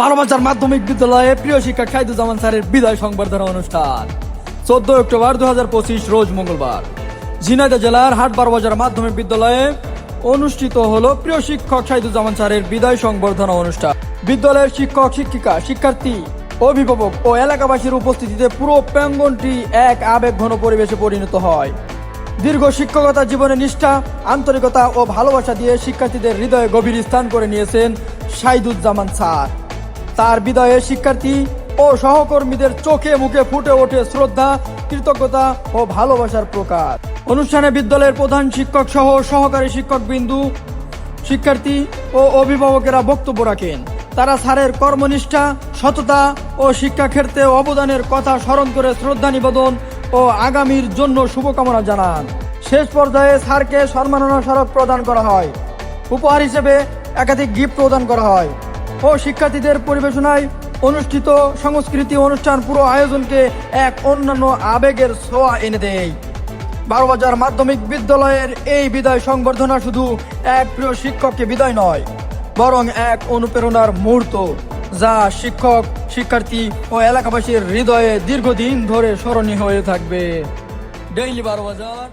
বারোবাজার মাধ্যমিক বিদ্যালয়ে প্রিয় শিক্ষক খাইদুজ্জামান স্যারের বিদায় সংবর্ধনা অনুষ্ঠান। চোদ্দ অক্টোবর দুহাজার পঁচিশ, রোজ মঙ্গলবার। ঝিনাইদহ জেলার হাট বারোবাজার মাধ্যমিক বিদ্যালয়ে অনুষ্ঠিত হলো প্রিয় শিক্ষক সাইদুজ্জামান স্যারের বিদায় সংবর্ধনা অনুষ্ঠান। বিদ্যালয়ের শিক্ষক, শিক্ষিকা, শিক্ষার্থী, অভিভাবক ও এলাকাবাসীর উপস্থিতিতে পুরো প্রাঙ্গনটি এক আবেগ ঘন পরিবেশে পরিণত হয়। দীর্ঘ শিক্ষকতা জীবনে নিষ্ঠা, আন্তরিকতা ও ভালোবাসা দিয়ে শিক্ষার্থীদের হৃদয়ে গভীর স্থান করে নিয়েছেন সাইদুজ্জামান স্যার। তার বিদায়ে শিক্ষার্থী ও সহকর্মীদের চোখে মুখে ফুটে ওঠে শ্রদ্ধা, কৃতজ্ঞতা ও ভালোবাসার প্রকাশ। অনুষ্ঠানে বিদ্যালয়ের প্রধান শিক্ষক সহ সহকারী শিক্ষক বিন্দু শিক্ষার্থী ও অভিভাবকেরা বক্তব্য রাখেন। তারা স্যারের কর্মনিষ্ঠা, সততা ও শিক্ষা ক্ষেত্রে অবদানের কথা স্মরণ করে শ্রদ্ধা নিবেদন ও আগামীর জন্য শুভকামনা জানান। শেষ পর্যায়ে স্যারকে সম্মাননা স্মারক প্রদান করা হয়। উপহার হিসেবে একাধিক গিফট প্রদান করা হয়। ও শিক্ষার্থীদের পরিবেশনায় অনুষ্ঠিত সংস্কৃতি অনুষ্ঠান পুরো আয়োজনকে এক অন্যান্য আবেগের ছোঁয়া এনে দেয়। বারোবাজার মাধ্যমিক বিদ্যালয়ের এই বিদায় সংবর্ধনা শুধু এক প্রিয় শিক্ষককে বিদায় নয়, বরং এক অনুপ্রেরণার মুহূর্ত, যা শিক্ষক, শিক্ষার্থী ও এলাকাবাসীর হৃদয়ে দীর্ঘদিন ধরে স্মরণীয় হয়ে থাকবে। ডেইলি বারো বাজার